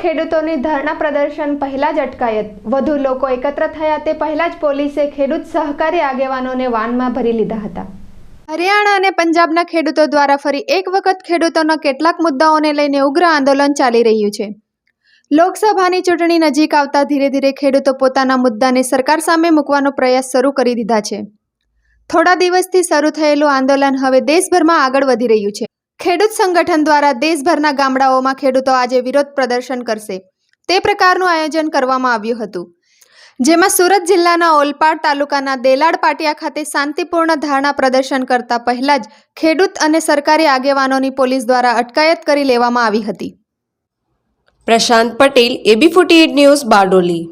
ખેડૂતોની ધરણા પ્રદર્શન પહેલા જ અટકાયત. વધુ લોકો એકત્ર થયા તે પહેલા જ પોલીસે ખેડૂત સહકારી આગેવાનોને વાનમાં ભરી લીધા હતા. હરિયાણા અને પંજાબના ખેડૂતો દ્વારા ફરી એક વખત ખેડૂતોના કેટલાક મુદ્દાઓને લઈને ઉગ્ર આંદોલન ચાલી રહ્યું છે. લોકસભાની ચૂંટણી નજીક આવતા ધીરે ધીરે ખેડૂતો પોતાના મુદ્દાને સરકાર સામે મૂકવાનો પ્રયાસ શરૂ કરી દીધા છે. થોડા દિવસથી શરૂ થયેલું આંદોલન હવે દેશભરમાં આગળ વધી રહ્યું છે. ખેડૂત સંગઠન દ્વારા દેશભરના ગામડાઓમાં ખેડૂતો આજે વિરોધ પ્રદર્શન કરશે. તે પ્રકારનું આયોજન કરવામાં આવ્યું હતું. જેમાં સુરત જિલ્લાના ઓલપાડ તાલુકાના દેલાડ પાટિયા ખાતે શાંતિપૂર્ણ ધારણા પ્રદર્શન કરતા પહેલા જ ખેડૂત અને સરકારી આગેવાનોની પોલીસ દ્વારા અટકાયત કરી લેવામાં આવી હતી. Prashant Patel, AB forty news Bardoli.